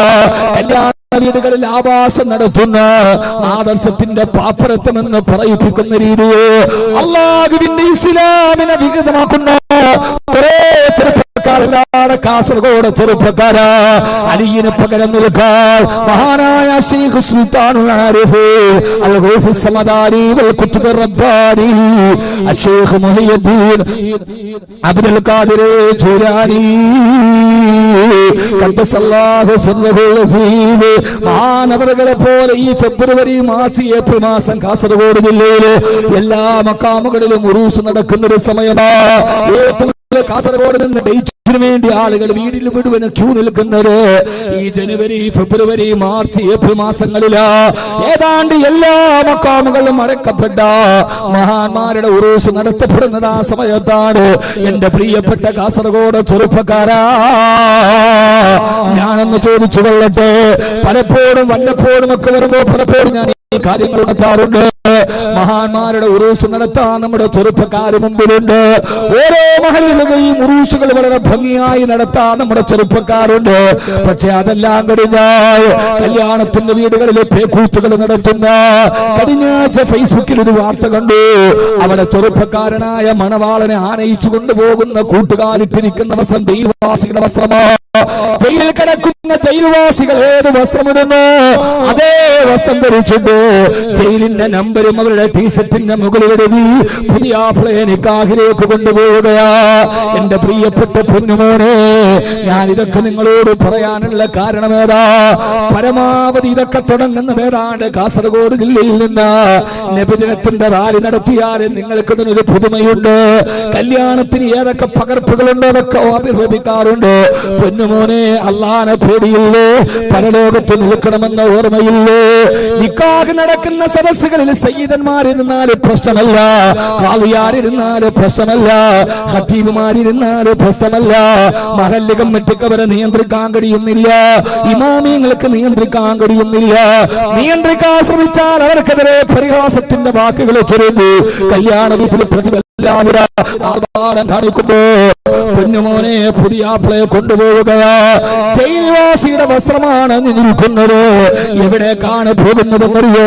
വീടുകളിൽ ആവാസം നടത്തുന്ന ആദർശത്തിന്റെ പാപ്പരത്വമെന്ന് പറയിപ്പിക്കുന്ന രീതിയോ അള്ളാഹുവിന്റെ ഇസ്ലാമിനെ വികൃതമാക്കുന്ന കുറെ ചെറുപ്പക്കാരെല്ലാം കാസർഗോഡ് ചെറുപ്പക്കാര. അലിയിന് പകരം നിൽക്കാൻ മഹാനായ ഷെയ്ഖ് സമദാരി വൽ റബ്ബാനി മുഹിയുദ്ദീൻ അബ്ദുൽ മാനവറുകളെ പോലെ ഈ ഫെബ്രുവരി മാസം ഏപ്രിൽ മാസം കാസർഗോഡ് ജില്ലയിലെ എല്ലാ മക്കാമുകളിലും ഉറൂസ് നടക്കുന്ന ഒരു സമയമാ കാസർഗോഡ് നിന്ന് ഡേറ്റിന് വേണ്ടി ആളുകൾ വീടിൽ മുഴുവൻ ക്യൂ നിൽക്കുന്നത് ഈ ജനുവരി ഫെബ്രുവരി മാർച്ച് ഏപ്രിൽ മാസങ്ങളില. ഏതാണ്ട് എല്ലാ മക്കാമുകളും അടക്കപ്പെട്ട മഹാന്മാരുടെ ഉറൂസ് നടത്തപ്പെടുന്നത് ആ സമയത്താണ് എന്റെ പ്രിയപ്പെട്ട കാസർഗോഡ് ചെറുപ്പക്കാരാ. ഞാനൊന്ന് ചോദിച്ചു കൊള്ളട്ടെ പലപ്പോഴും വല്ലപ്പോഴും ഒക്കെ വരുമ്പോ പലപ്പോഴും ഞാൻ കാര്യങ്ങൾ നടത്താറുണ്ട് മഹാന്മാരുടെ ഉറൂസ് നടത്താൻ നമ്മുടെ ചെറുപ്പക്കാര് മുമ്പിലുണ്ട്. ഓരോ മഹലിലുകയും ഉറൂസുകൾ വളരെ ഭംഗിയായി നടത്താൻ നമ്മുടെ ചെറുപ്പക്കാരുണ്ട്. പക്ഷെ അതെല്ലാം കഴിഞ്ഞാൽ കല്യാണത്തിന്റെ വീടുകളിലെ പേക്കൂത്തുകൾ നടത്തുന്ന കഴിഞ്ഞാഴ്ച ഫേസ്ബുക്കിൽ ഒരു വാർത്ത കണ്ടു. അവിടെ ചെറുപ്പക്കാരനായ മണവാളനെ ആനയിച്ചു കൊണ്ടുപോകുന്ന കൂട്ടുകാരിട്ടിരിക്കുന്ന വസ്ത്രം ദൈവവാസികളുടെ വസ്ത്രമാ. ജയിലിൽ കിടക്കുന്ന ജയിൽവാസികൾ ഏത് വസ്ത്രമിടുന്നു? അതേ വസ്ത്രം ധരിച്ചിട്ട് ജയിലിന്റെ നമ്പരും അവരുടെ ടീഷർട്ടിന്റെ മുകളിൽ എഴുതി പുതിയ പ്ലേനിക്കാഹിലേക്ക് കൊണ്ടുപോവുകയാ. എന്റെ പ്രിയപ്പെട്ട പൊന്നുമോനെ ഞാൻ ഇതൊക്കെ നിങ്ങളോട് പറയാനുള്ള കാരണം ഏതാ? പരമാവധി ഇതൊക്കെ തുടങ്ങുന്നത് ഏതാണ്ട് കാസർഗോഡ് ജില്ലയിൽ നിന്ന്. നബിദിനത്തിന്റെ റാലി നടത്തിയാൽ നിങ്ങൾക്ക് ഇതിനൊരു പുതുമയുണ്ട്. കല്യാണത്തിന് ഏതൊക്കെ പകർപ്പുകളുണ്ടോ അതൊക്കെ പൊന്നുമോനെ അള്ളാനെ പേടിയില്ലേ? പരലോകത്ത് നിൽക്കണമെന്ന ഓർമ്മയില്ലേ? നിക്കാഹ് നടക്കുന്ന സദസ്സുകളിൽ സയ്യിദന്മാരിരുന്നാൽ പ്രശ്നമല്ല കാളിയാരിരുന്നാൽ പ്രശ്നമല്ല ഹത്തീബുമാരിരുന്നാൽ പ്രശ്നമല്ല മഹല്ല് കമ്മിറ്റിക്ക് അവരെ നിയന്ത്രിക്കാൻ കഴിയുന്നില്ല ഇമാമിയങ്ങൾക്ക് നിയന്ത്രിക്കാൻ കഴിയുന്നില്ല. നിയന്ത്രിക്കാൻ ശ്രമിച്ചാൽ അവർക്കെതിരെ പരിഹാസത്തിന്റെ വാക്കുകൾ ചൊരുങ്ങി കല്യാണ വീട്ടിൽ ആർഭാടം കാണിക്കുമ്പോ കുഞ്ഞുമോനെ പുതിയ ആപ്പിളെ കൊണ്ടുപോവുകയാ ജയിൽവാസിയുടെ വസ്ത്രമാണ് നിൽക്കുന്നത് എവിടേക്കാണ് പോകുന്നതെന്നറിയോ?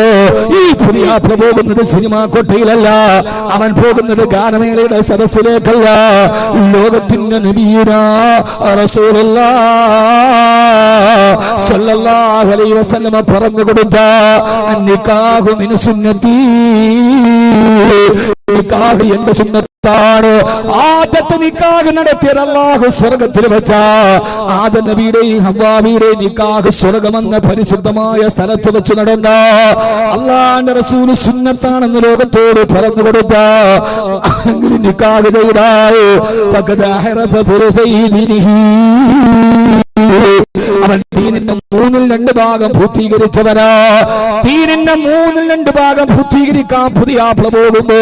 ഈ പുതിയ ആപ്പിള പോകുന്നത് സിനിമാ കൊട്ടയിലല്ല. അവൻ പോകുന്നത് ഗാനമേളയുടെ സദസ്സിലേക്കല്ല. ലോകത്തിന്റെ നബീന റസൂലുള്ള സല്ലല്ലാഹു അലൈഹി വസല്ലമ പറഞ്ഞു കൊടുത്ത നിക്കാഹു മിൻ സുന്നത്തി നിക്കാഹ് എന്റെ സുന്നത്താണ് ആദ്യത്തെ നിക്കാഹ് നടത്തിയത് അല്ലാഹു സ്വർഗത്തിൽ വെച്ച. ആദ്യ നബിയുടെയും ഹവ്വാവിയുടെയും നിക്കാഹ് സ്വർഗമെന്ന പരിശുദ്ധമായ സ്ഥലത്ത് വെച്ച് നടന്ന. അള്ളാന്റെ റസൂൽ സുന്നത്താണെന്ന് ലോകത്തോട് പറഞ്ഞു കൊടുത്ത. അങ്ങനെ നിക്കാഹ് തുറഫൈദിനിഹി അവൻ ദീനിന്റെ മൂന്നിൽ ഭാഗം പൂർത്തീകരിച്ചവനാ. തീരിന്റെ മൂന്നിൽ രണ്ട് ഭാഗം പൂർത്തീകരിക്കാൻ പുതിയ ആപ്പിള പോകുമ്പോ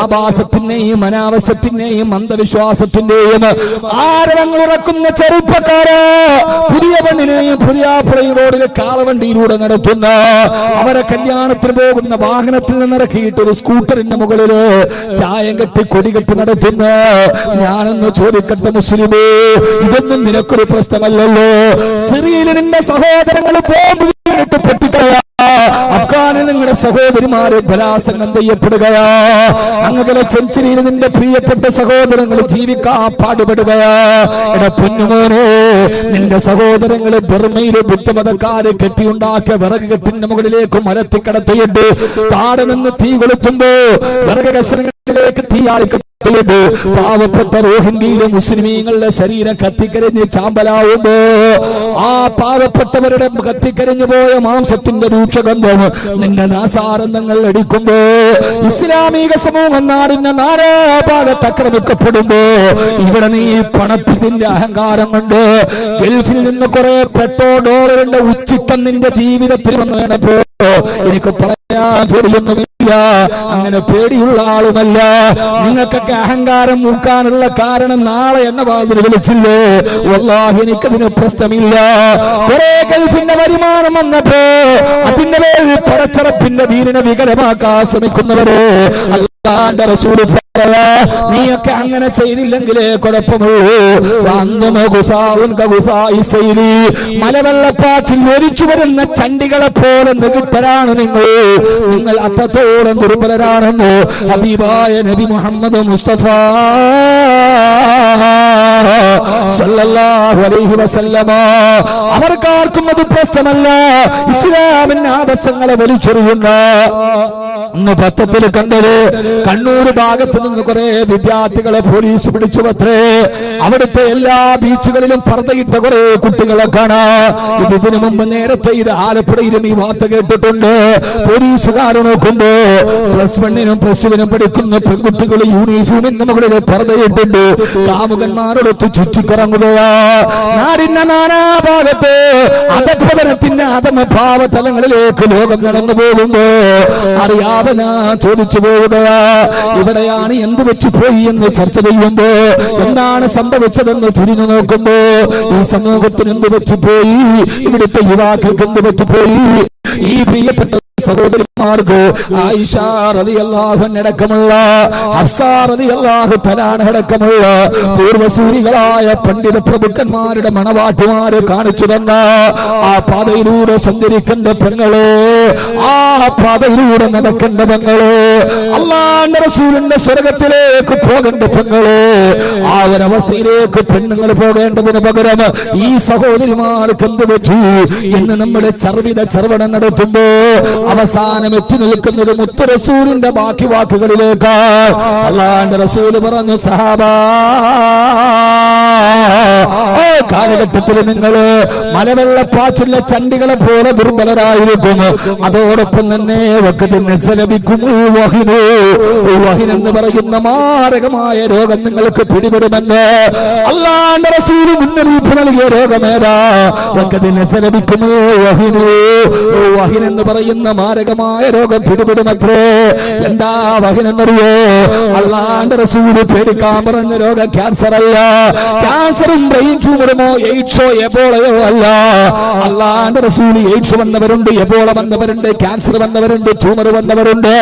ആഭാസത്തിന്റെയും അനാവശ്യത്തിന്റെയും അന്ധവിശ്വാസത്തിന്റെയും ആരവങ്ങൾ ഇറക്കുന്ന ചെറുപ്പക്കാരോ. പുതിയ പെണ്ണിനെയും പുതിയ ആപ്പിളയും റോഡിൽ കാളവണ്ടിയിലൂടെ നടത്തുന്ന അവരെ കല്യാണത്തിന് പോകുന്ന വാഹനത്തിൽ നിന്നിറക്കിയിട്ട് ഒരു സ്കൂട്ടറിന്റെ മുകളിൽ ചായം കെട്ടി കൊടി കെട്ടി നടത്തുന്ന ഞാനെന്ന് ചോദിക്കട്ടെ മുസ്ലിമേ ഇതൊന്നും നിനക്കൊരു പ്രശ്നമല്ലല്ലോ. സിറിയയിൽ നിന്റെ സഹോദരങ്ങൾ ബോംബ് വീണിട്ട് പൊട്ടിക്കളയാ അഫ്ഗാനിൽ നിങ്ങളുടെ സഹോദരിമാരെ ബലാസംഗം ചെയ്യപ്പെടുകയാ. അങ്ങനെ ചെഞ്ചിരിയിൽ നിന്റെ പ്രിയപ്പെട്ട സഹോദരങ്ങൾ ജീവിക്കാൻ പാടുപെടുകയാ. എടാ പൊന്നുമോനെ നിന്റെ സഹോദരങ്ങൾ ബർമയിലെ ബുദ്ധമതക്കാര് കെട്ടിയുണ്ടാക്കിയ വിറക് കെട്ടിന്റെ മുകളിലേക്ക് മരത്തി കടത്തിയിട്ട് താഴെ നിന്ന് തീ കൊളുത്തുമ്പോ വിറക് കസരങ്ങളിലേക്ക് തീ നടത്തിയിട്ട് പാവപ്പെട്ട റോഹിംഗ്യയിലെ മുസ്ലിമീങ്ങളുടെ ശരീരം കത്തിക്കരിഞ്ഞ് ചാമ്പലാവുമ്പോ ആ പാവപ്പെട്ടവരുടെ കത്തിക്കരിഞ്ഞു പോയ മാംസത്തിന്റെ രൂക്ഷഗന്ധം നിന്റെ നാസാരന്ധങ്ങൾ അടിക്കുമ്പോ ഇസ്ലാമിക സമൂഹം നാടിന്റെ നാരാഭാഗത്ത് ആക്രമിക്കപ്പെടുമ്പോ ഇവിടെ നീ പണത്തിന്റെ അഹങ്കാരം കൊണ്ട് ഗൾഫിൽ നിന്ന് കുറെ പെട്ടോ ഡോളറിന്റെ ഉച്ചിട്ടം നിന്റെ ജീവിതത്തിൽ വന്നു വേണപ്പോ എനിക്ക് പറയാൻ പേടിയൊന്നുമില്ല. അങ്ങനെ പേടിയുള്ള ആളുമല്ല. നിങ്ങൾക്കൊക്കെ അഹങ്കാരം മൂക്കാനുള്ള കാരണം നാളെ എന്ന വാതിൽ വിളിച്ചില്ലേ? വല്ലാഹി എനിക്കതിന് പ്രശ്നമില്ല. കുറെ ഗൾഫിന്റെ വരുമാനം വന്നപ്പോ അതിന്റെ പേരിൽ പടച്ചറപ്പിന്റെ വീരിനെ വികലമാക്കാൻ ശ്രമിക്കുന്നവരെ നീയൊക്കെ അങ്ങനെ ചെയ്തില്ലെങ്കിലേ കുഴപ്പമുള്ളൂ. മലവെള്ളപ്പാച്ചിൽ ഒരിച്ചു വരുന്ന ചണ്ടികളെ പോലെ നികുത്തരാണ് നിങ്ങൾ. നിങ്ങൾ അത്രത്തോളം ദുർബലരാണെന്ന്? ഹബീബായ നബി മുഹമ്മദ് മുസ്തഫ അവർക്കാർക്കും അത് പ്രശ്നമല്ല. ഇസ്ലാമിന്റെ ആദർശങ്ങളെ വലിച്ചെറിയുന്ന ഇന്ന് പത്രത്തിൽ കണ്ടത് കണ്ണൂർ ഭാഗത്ത് നിന്ന് കുറെ വിദ്യാർത്ഥികളെ പോലീസ് പിടിച്ചു പത്രേ അവിടുത്തെ എല്ലാ ബീച്ചുകളിലും പർദ്ദയിട്ട കുറെ കുട്ടികളെ കാണാം. ഇതിന് മുമ്പ് നേരത്തെ ഇത് ആലപ്പുഴയിലും ഈ വാർത്ത കേട്ടിട്ടുണ്ട്. പോലീസുകാർ നോക്കുമ്പോ പ്ലസ് വണ്ണിനും പ്ലസ് ടുവിനും പഠിക്കുന്ന പെൺകുട്ടികൾ യൂണിഫോമിന് മുകളിൽ പർദ്ദയിട്ടുണ്ട് കാമുകന്മാരോടൊത്ത് ചുറ്റിക്കറങ്ങുകയാ. നാടിന്റെ നാനാഭാഗത്ത് അധപതനത്തിന്റെ അധമഭാവ തലങ്ങളിലേക്ക് ലോകം നടന്നു പോകുമ്പോ അറിയാതെ ഞാൻ ചോദിച്ചു പോവുകയാ. ഇവിടെയാണ് എന്ത് വെച്ചു പോയി എന്ന് ചർച്ച ചെയ്യുമ്പോ എന്താണ് സംഭവിച്ചതെന്ന് തിരിഞ്ഞു നോക്കുമ്പോ ഈ സമൂഹത്തിന് എന്ത് വെച്ചു പോയി? ഇവിടുത്തെ യുവാക്കൾക്ക് എന്ത് വെച്ചു പോയി? ഈ പ്രിയപ്പെട്ട സഹോദരിമാർക്ക് അടക്കമുള്ള അടക്കമുള്ള പൂർവസൂരികളായ പണ്ഡിത പ്രഭുക്കന്മാരുടെ മണവാട്ടിമാര് കാണിച്ചു തന്ന ആ പാതയിലൂടെ സഞ്ചരിക്കേണ്ട പെങ്ങൾ ആ പാതയിലൂടെ നടക്കേണ്ട പെങ്ങൾ അള്ളാന്റെ റസൂലിന്റെ സ്വർഗത്തിലേക്ക് പോകേണ്ട പെങ്ങൾ ആ ഒരവസ്ഥയിലേക്ക് പെണ്ണുങ്ങൾ പോകേണ്ടതിന് പകരം ഈ സഹോദരിമാർക്ക് എന്ത് പറ്റി? എന്ന് നമ്മുടെ ചർവിത ചർവണം നടത്തുമ്പോ അവസാനം എത്തി നിൽക്കുന്നത് മുത്തു റസൂലിന്റെ ബാക്കി വാക്കുകളിലേക്ക്. അള്ളാന്റെ റസൂൽ പറഞ്ഞു സഹാബാ കാലഘട്ടത്തിൽ നിങ്ങൾ മലവെള്ളപ്പാച്ചിലെ ചണ്ടികളെ പോലെ ദുർബലരായിരിക്കും. അതോടൊപ്പം തന്നെ വഹിൻ എന്ന് പറയുന്ന മാരകമായ രോഗം നിങ്ങൾക്ക് പിടിപെടുമെന്ന് അല്ലാണ്ട് റസൂൽ മുന്നറിയിപ്പ് നൽകിയ രോഗമേതാ വഹിൻ എന്ന് പറയുന്ന മാരകമായ രോഗം പിടിപെടുമത്രേ എന്താ വഹിനെന്നറിയോ? അള്ളാന്റെ റസൂൽ പേടിക്കാൻ പറഞ്ഞ രോഗം ക്യാൻസർ അല്ല. ക്യാൻസറും ബ്രെയിൻ ട്യൂമറുമോ എയ്ഡ്സോ എബോളയോ അല്ല. അള്ളാന്റെ റസൂൽ എയ്ഡ്സ് വന്നവരുണ്ട് എബോള വന്നവരുണ്ട് ക്യാൻസർ വന്നവരുണ്ട് ട്യൂമർ വന്നവരുണ്ട്.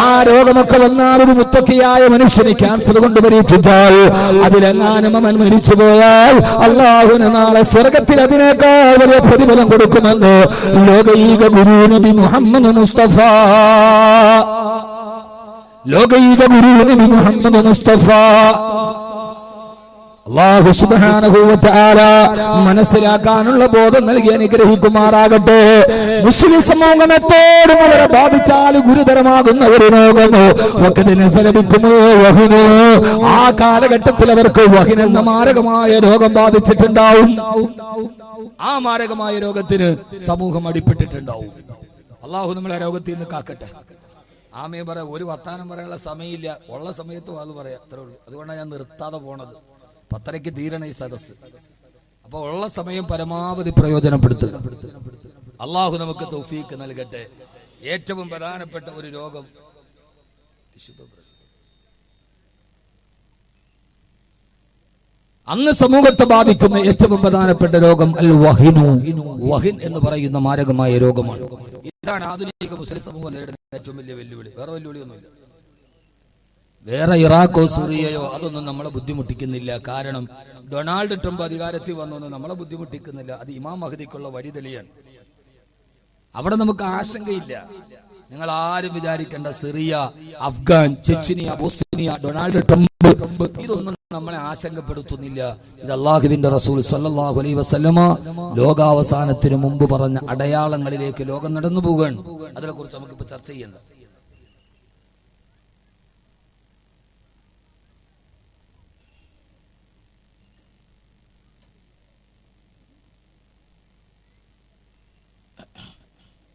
ആ രോഗമൊക്കെ വന്നാൽ ഒരു മുത്തക്കിയായ മനുഷ്യന് ക്യാൻസർ കൊണ്ട് പരീക്ഷിച്ചാൽ അതിലെങ്ങാനും അവൻ മരിച്ചു പോയാൽ അള്ളാഹുന് നാളെ സ്വർഗത്തിൽ അതിനേക്കാൾ വലിയ പ്രതിഫലം കൊടുക്കുമെന്ന് ലോകൈക ഗുരു നബി മുഹമ്മദ് മുസ്തഫ. ലോകൈക ഗുരു നബി മുഹമ്മദ് മുസ്തഫ. മനസ്സിലാക്കാനുള്ള ബോധം നൽകി അനുഗ്രഹിക്കുമാറാകട്ടെ. മുസ്ലിം സമൂഹത്തോടും അവരെ ബാധിച്ചാൽ ഗുരുതരമാകുന്ന ഒരു രോഗം. വഖദിനെ സലബിക്കുമോ വഹിനോ. ആ കാലഘട്ടത്തിൽ അവർക്ക് വഹിൻ എന്ന മാരകമായ രോഗം ബാധിച്ചിട്ടുണ്ടാവും. ആ മാരകമായ രോഗത്തിന് സമൂഹം അടിപ്പെട്ടിട്ടുണ്ടാവും. അള്ളാഹു നമ്മളെ രോഗത്തിൽ നിന്ന് കാക്കട്ടെ. ആമയെ പറയാം ഒരു വർത്താനം പറയാനുള്ള സമയമില്ല. ഉള്ള സമയത്തും അത് പറയാം അത്രേ ഉള്ളൂ. അതുകൊണ്ടാണ് ഞാൻ നിർത്താതെ പോണത്. പത്തരയ്ക്ക് തീരണ ഈ സദസ് അപ്പൊ ഉള്ള സമയം പരമാവധി പ്രയോജനപ്പെടുത്തുക. അള്ളാഹു നമുക്ക് തൗഫീക്ക് നൽകട്ടെ. ഏറ്റവും പ്രധാനപ്പെട്ട ഒരു രോഗം അന്ന് സമൂഹത്തെ ബാധിക്കുന്ന ഏറ്റവും പ്രധാനപ്പെട്ട രോഗം അൽ വഹിനു വഹിൻ എന്ന് പറയുന്ന മാരകമായ രോഗമാണ്. ഇതാണ് ആധുനിക മുസ്ലിം സമൂഹം നേരിടുന്ന ഏറ്റവും വലിയ വെല്ലുവിളി. വേറെ വെല്ലുവിളി ഒന്നുമില്ല വേറെ ഇറാഖോ സിറിയയോ അതൊന്നും നമ്മളെ ബുദ്ധിമുട്ടിക്കുന്നില്ല. കാരണം ഡൊണാൾഡ് ട്രംപ് അധികാരത്തിൽ വന്നൊന്നും നമ്മളെ ബുദ്ധിമുട്ടിക്കുന്നില്ല. അത് ഇമാം മഹദിക്കുള്ള വഴി തെളിയാണ് അവിടെ നമുക്ക് ആശങ്കയില്ല. നിങ്ങൾ ആരും വിചാരിക്കേണ്ട Syria Afghan Chechnya Bosnia Donald Trump ഇതൊന്നും നമ്മളെ ആശങ്കപ്പെടുത്തുന്നില്ല. ഇത് അള്ളാഹുവിന്റെ റസൂൽ സല്ലാഹു അലൈ വസ്ലമ ലോകാവസാനത്തിന് മുമ്പ് പറഞ്ഞ അടയാളങ്ങളിലേക്ക് ലോകം നടന്നു പോവുകയാണ്. അതിനെ കുറിച്ച് നമുക്കിപ്പോ ചർച്ച ചെയ്യണ്ട.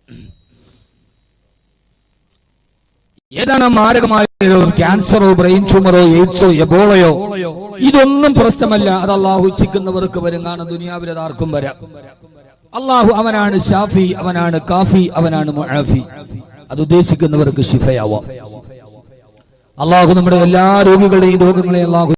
mm ഏതാണ് മാരകമായ രോഗം ക്യാൻസറോ ബ്രെയിൻ ട്യൂമറോ എയ്ഡ്സോ എബോളയോ? ഇതൊന്നും പ്രശ്നമല്ല. അത് അള്ളാഹു ഇച്ഛിക്കുന്നവർക്ക് വരുന്നതാണ്. ദുനിയാവിലതാർക്കും വരാം. അള്ളാഹു അവനാണ് ഷാഫി അവനാണ് കാഫി അവനാണ് മുആഫി. അത് ഉദ്ദേശിക്കുന്നവർക്ക് ഷിഫയാവാം അള്ളാഹു നമ്മുടെ എല്ലാ രോഗികളുടെയും രോഗങ്ങളെ അള്ളാഹു